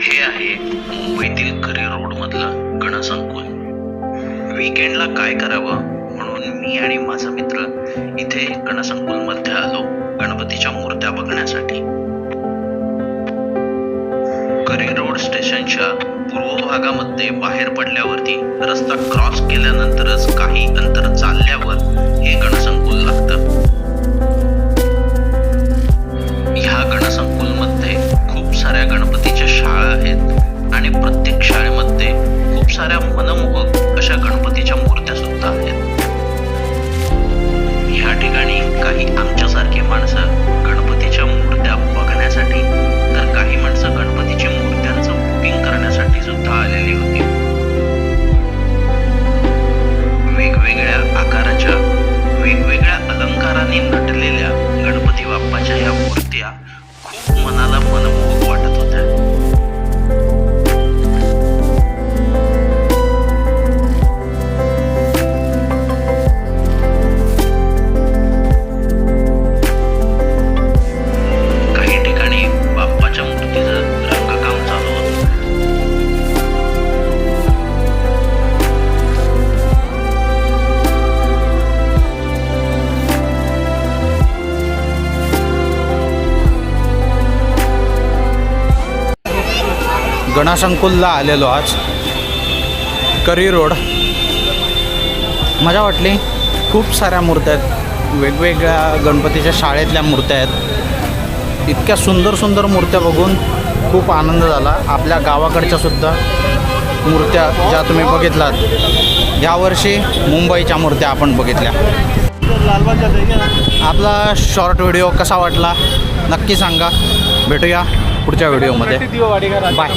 हे आहे मुंबईतील करी रोडमधलं गणसंकुल वीकेंडला काय करावं म्हणून मी आणि माझा मित्र इथे गणसंकुलमध्ये आलो गणपतीच्या मूर्त्या बघण्यासाठी. करी रोड स्टेशनच्या पूर्व भागामध्ये बाहेर पडल्यावरती रस्ता क्रॉस केल्यानंतरच काही अंतर चालल्यावर गणासंकुलला आलेलो आज. करी रोड. मजा वाटली. खूप साऱ्या मूर्त्या आहेत. वेगवेगळ्या गणपतीच्या शाळेतल्या मूर्त्या आहेत. इतक्या सुंदर सुंदर मूर्त्या बघून खूप आनंद झाला. आपल्या गावाकडच्या सुद्धा मूर्त्या ज्या तुम्ही बघितलात यावर्षी मुंबईच्या मूर्त्या आपण बघितल्या. आपला शॉर्ट व्हिडिओ कसा वाटला? नक्की सांगा. भेटूया पुढच्या व्हिडिओमध्ये बाय